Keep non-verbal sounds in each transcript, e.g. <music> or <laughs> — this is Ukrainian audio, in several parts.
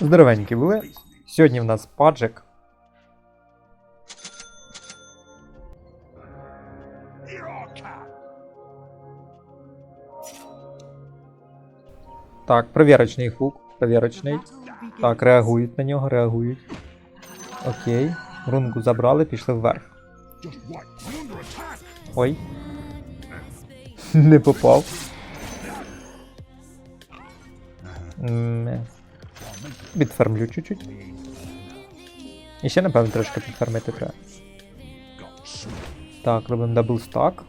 Здоровенькі були. Сьогодні в нас паджик. Так, провірочний хук. Провірочний. Так, реагують на нього, реагують. Окей. Рунку забрали, пішли вверх. Ой. <laughs> Не попав. Підфармлю чуть-чуть. І ще, напевно, трошки підфармити треба. Так, робимо дабл стак.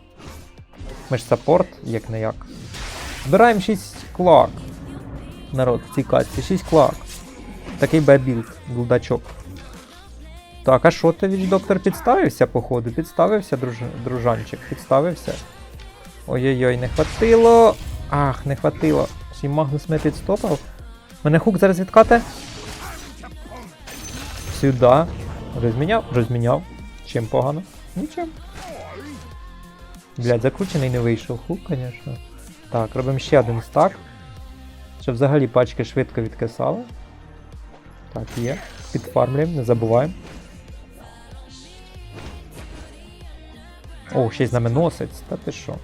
Ми ж саппорт, як не як. Збираємо 6 клак. Народ, в цій катці, 6 клак. Такий бебілд, блудачок. Так, а що ти від доктор підставився, походу? Підставився, друж... дружанчик, підставився. Ой-ой-ой, не хватило. Ах, не хватило. Ще й Магнус мене підстопав. Мене хук зараз відкате. Сюди. Розміняв? Розміняв. Чим погано? Нічим. Блядь, закручений не вийшов хук, звісно. Так, робимо ще один стак. Щоб взагалі пачки швидко відкисали. Так, є. Підфармлюємо, не забуваємо. О, ще й знаменосець, та ти що?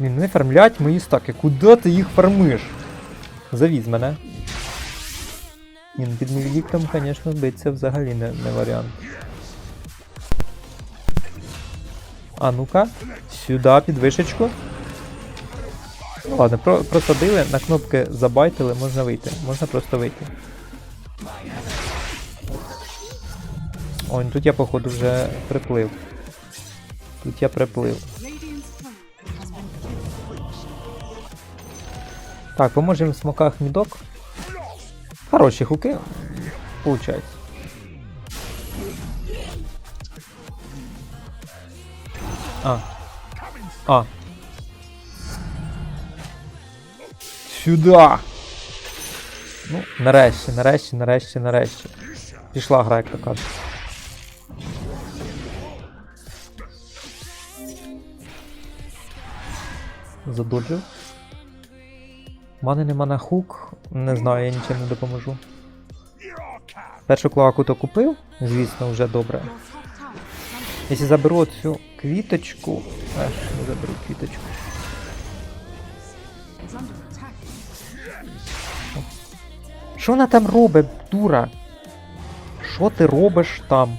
Він не фармлять мої стаки. Куди ти їх фармиш? Завіз мене. Він під мівіком, звісно, биться взагалі не, не варіант. А ну-ка, сюди під вишечку. Ну ладно, про, просадили, на кнопки забайтили, можна вийти. Можна просто вийти. Ой, ну тут я, походу, вже приплив. Тут я приплив. Так, поможемо в смоках мідок. Хороші хуки. Получається. А. А. Сюда. Ну, нарешті, нарешті, нарешті, нарешті. Пішла гра, як то кажуть. Задоджив. Мене нема на хук, не знаю, я нічим не допоможу. Першу клаку то купив, звісно, вже добре. Якщо заберу цю квіточку. Ех, не заберу квіточку. Що вона там робить, дура? Що ти робиш там?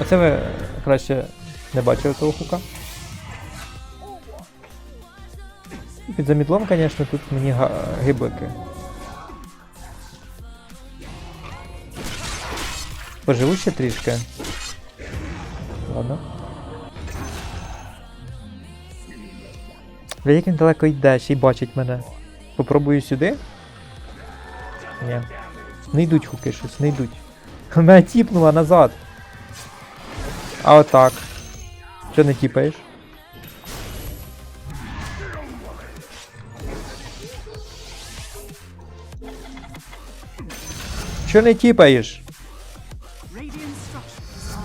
Оце ви краще не бачили того хука. Під замідлом, звісно, тут мені гиблики. Поживу ще трішки. Ладно. Як він далеко йде, ще й бачить мене. Попробую сюди. Ні. Не йдуть хуки щось, не йдуть. <laughs> Мене тіпнула назад. А отак. Що не тіпаєш? Що не тіпаєш?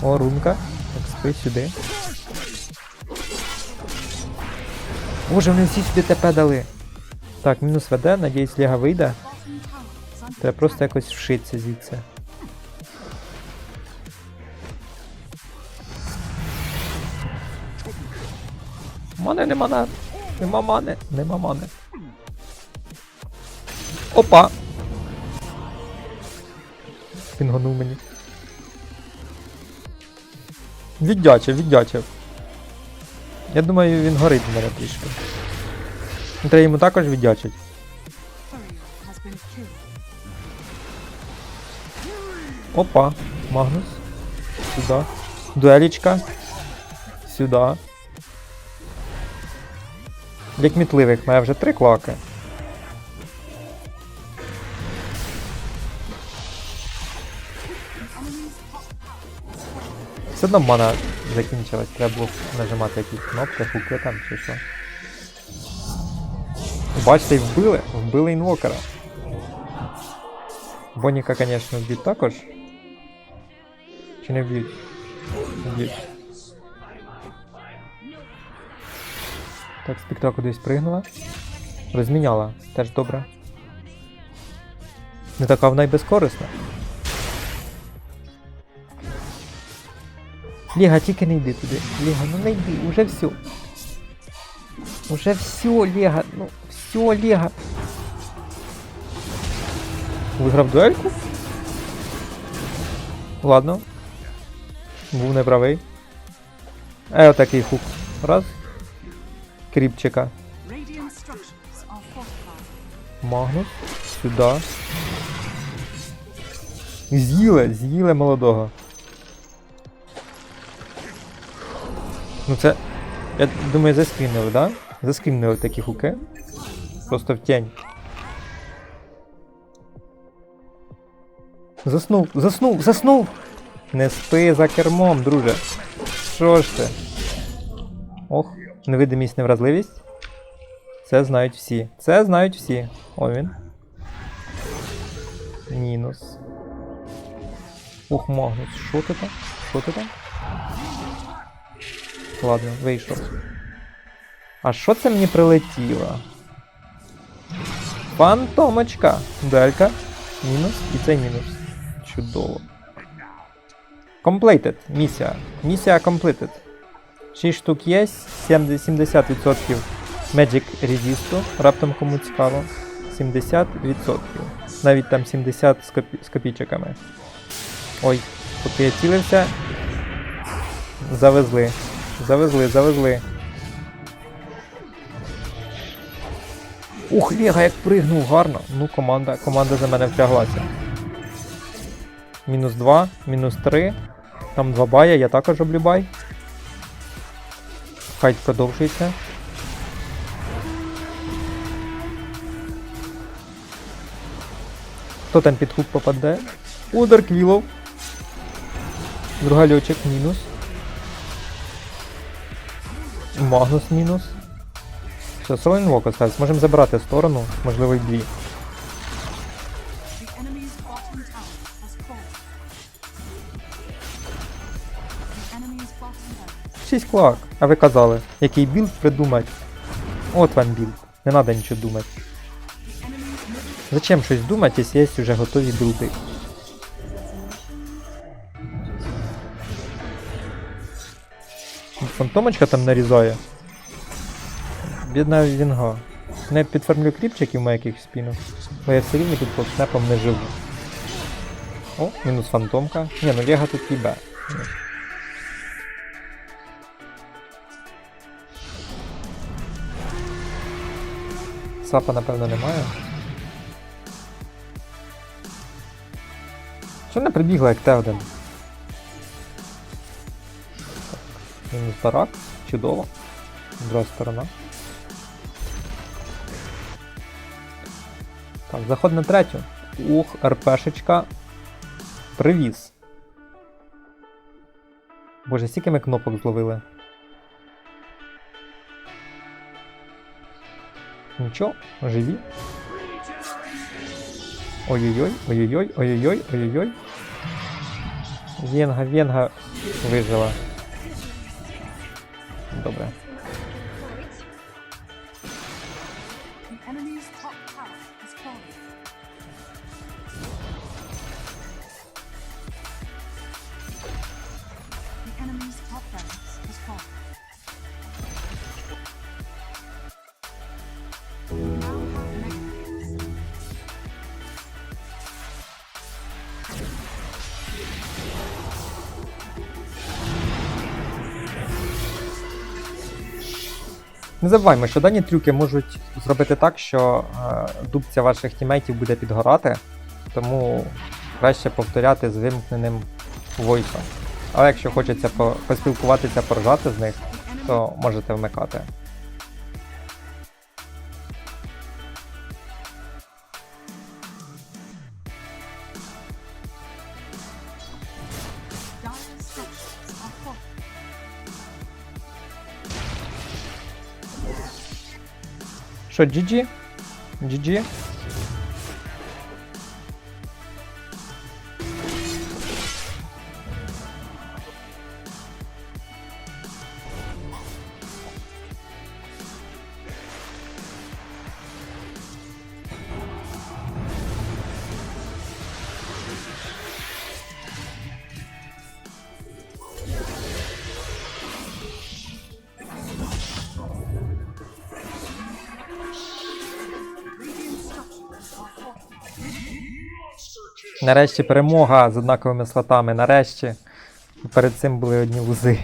О, рунка. Так, спи сюди. Боже, вони всі сюди ТП дали. Так, мінус ВД, надіюсь, Ліга вийде. Треба просто якось вшитися звідси. Мане нема на. Нема мани. Нема мани. Опа! Пінгонув мені. Віддячив, віддячив. Я думаю, він горить в мене трішки. Треба йому також віддячить. Опа, Магнус. Сюда. Дуелічка. Сюда. Для кмітливих має вже три клаки. Все одно мана закінчилась, треба було нажимати якісь кнопки, хуки там чи що. Бачите, і вбили, вбили інвокера. Боніка, звісно, вб'ють також. Чи не вб'ють? Б'ють. Так, спектра кудись пригнула. Розміняла. Теж добре. Не така вона й безкорисна. Ліга, тільки не йди туди. Ліга, ну не йди, уже все. Уже все, Лега. Ну, все, Лега. Виграв дуельку? Ладно. Був неправий. Е, отакий хук. Раз. Кріпчика. Магнус. Сюди. З'їли, з'їли молодого. Ну це. Я думаю, заскрінили, да? Заскрінили такі хуки. Просто в тень. Заснув, заснув, заснув! Не спи за кермом, друже. Що ж ти? Ох, невидимість, невразливість. Це знають всі. Це знають всі. О він. Мінус. Ох, Магнус, що ти там? Що ти там? Ладно, вийшов. А що це мені прилетіло? Фантомочка. Далька. Мінус. І це мінус. Чудово. Completed. Місія. Місія completed. 6 штук є, 70% 70% Magic Resist, раптом кому цікаво. 70%. Навіть там 70 з, копі... з копійчиками. Ой, поки я цілився. Завезли. Завезли, завезли. Ух, Лега як пригнув, гарно. Ну, команда, команда за мене втяглася. Мінус 2, мінус 3. Там 2 бая, я також облюбай. Файт продовжується. Хто там під хук попаде? Удар Квілов. Друга льотчик мінус. Магнус мінус. Все, Селен Вок остався. Можемо забрати сторону, можливо, й дві. 6 клак. А ви казали, який білд придумати? От вам білд. Не треба нічого думати. Зачем щось думати, якщо є вже готові білди? Фантомочка там нарізає. Бідна вінга. Не підформлю кліпчиків моїх спину, бо я все рівно тут по снепам не живу. О, мінус фантомка. Ні, ну Лего тут їбе. Сапа, напевно, немає. Що не прибігла як Т1? Мінус барак. Чудово. Друга сторона. Так, заход на третю. Ух, РПшечка. Привіз. Боже, стільки ми кнопок зловили. Нічого, живі. Ой-ой-ой, ой-ой-ой, ой-ой-ой, ой-ой-ой. Венга, Венга вижила. Добре. Не забуваймо, що дані трюки можуть зробити так, що е, дубця ваших тімейтів буде підгорати, тому краще повторяти з вимкненим войсом. Але якщо хочеться по- поспілкуватися, поржати з них, то можете вмикати. Що, GG? GG? Нарешті перемога з однаковими слотами. Нарешті. Перед цим були одні вузи.